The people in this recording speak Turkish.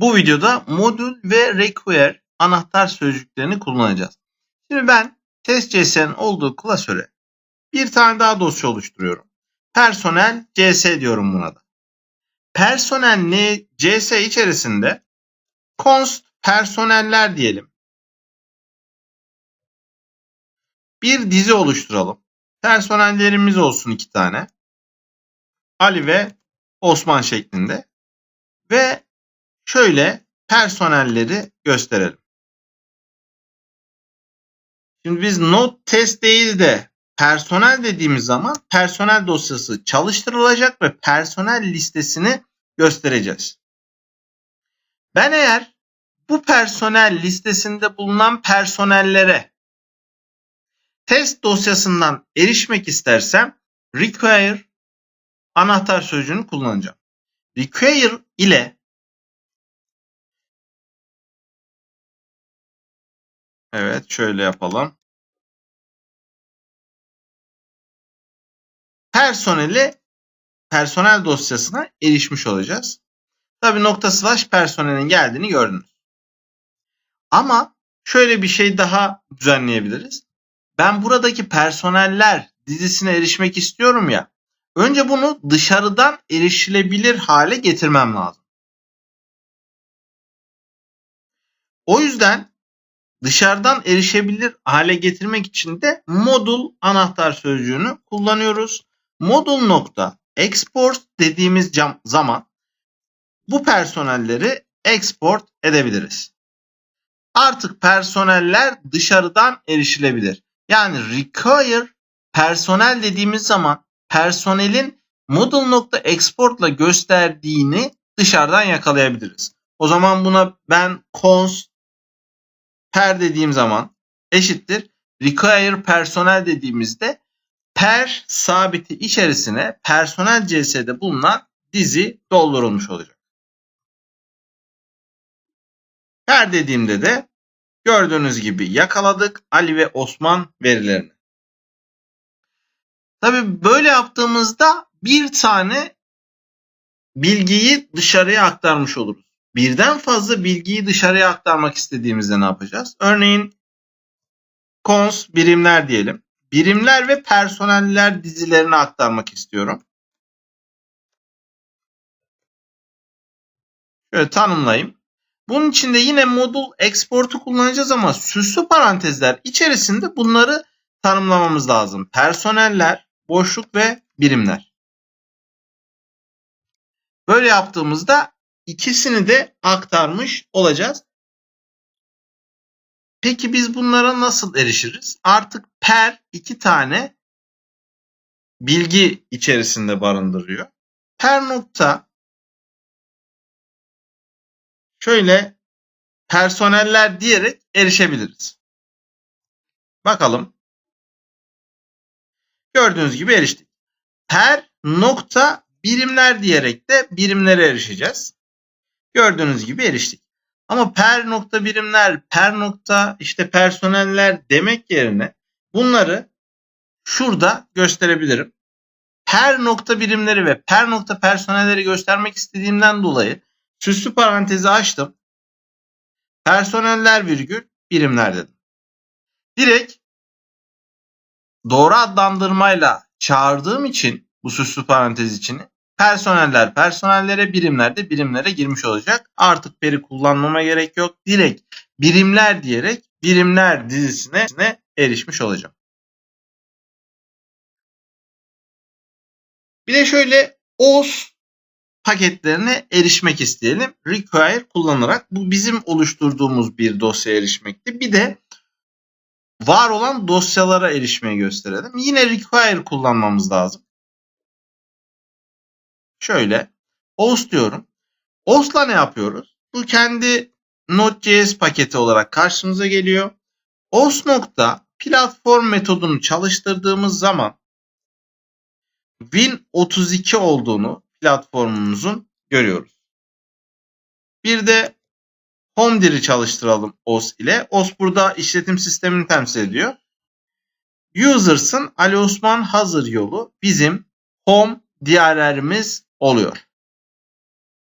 Bu videoda modül ve require anahtar sözcüklerini kullanacağız. Şimdi ben test.cs'nin olduğu klasöre bir tane daha dosya oluşturuyorum. Personel cs diyorum buna da. Personel ne cs içerisinde const personeller diyelim. Bir dizi oluşturalım. Personellerimiz olsun iki tane. Ali ve Osman şeklinde. Ve şöyle personelleri gösterelim. Şimdi biz not test değil de personel dediğimiz zaman personel dosyası çalıştırılacak ve personel listesini göstereceğiz. Ben eğer bu personel listesinde bulunan personellere test dosyasından erişmek istersem require anahtar sözcüğünü kullanacağım. Require ile Evet şöyle yapalım. Personeli personel dosyasına erişmiş olacağız. Tabi nokta slash personelin geldiğini gördünüz. Ama şöyle bir şey daha düzenleyebiliriz. Ben buradaki personeller dizisine erişmek istiyorum ya. Önce bunu dışarıdan erişilebilir hale getirmem lazım. O yüzden dışarıdan erişebilir hale getirmek için de modul anahtar sözcüğünü kullanıyoruz. Modul nokta export dediğimiz zaman bu personelleri export edebiliriz. Artık personeller dışarıdan erişilebilir. Yani require personel dediğimiz zaman personelin model.export'la gösterdiğini dışarıdan yakalayabiliriz. O zaman buna ben cons per dediğim zaman eşittir require personel dediğimizde per sabiti içerisine personel cs'de bulunan dizi doldurulmuş olacak. Per dediğimde de gördüğünüz gibi yakaladık Ali ve Osman verilerini. Tabi böyle yaptığımızda bir tane bilgiyi dışarıya aktarmış oluruz. Birden fazla bilgiyi dışarıya aktarmak istediğimizde ne yapacağız? Örneğin cons birimler diyelim. Birimler ve personeller dizilerini aktarmak istiyorum. Şöyle tanımlayayım. Bunun için de yine modul export'u kullanacağız ama süslü parantezler içerisinde bunları tanımlamamız lazım. Personeller, boşluk ve birimler. Böyle yaptığımızda ikisini de aktarmış olacağız. Peki biz bunlara nasıl erişiriz? Artık per iki tane bilgi içerisinde barındırıyor. Per nokta şöyle personeller diyerek erişebiliriz. Bakalım. Gördüğünüz gibi eriştik. Per nokta birimler diyerek de birimlere erişeceğiz. Gördüğünüz gibi eriştik. Ama per nokta birimler, per nokta işte personeller demek yerine bunları şurada gösterebilirim. Per nokta birimleri ve per nokta personelleri göstermek istediğimden dolayı süslü parantezi açtım. Personeller virgül birimler dedim. Direkt doğru adlandırmayla çağırdığım için bu süslü parantez içini personeller personellere birimler de birimlere girmiş olacak. Artık peri kullanmama gerek yok. Direkt birimler diyerek birimler dizisine erişmiş olacağım. Bir de şöyle OS paketlerine erişmek isteyelim. Require kullanarak bu bizim oluşturduğumuz bir dosya erişmekti. Bir de var olan dosyalara erişmeyi gösterelim. Yine require kullanmamız lazım. Şöyle OS diyorum. OS'la ne yapıyoruz? Bu kendi Node.js paketi olarak karşımıza geliyor. OS nokta platform metodunu çalıştırdığımız zaman Win32 olduğunu platformumuzun görüyoruz. Bir de HomeDir'i çalıştıralım OS ile. OS burada işletim sistemini temsil ediyor. Users'ın Ali Osman hazır yolu bizim Home DRR'imiz oluyor.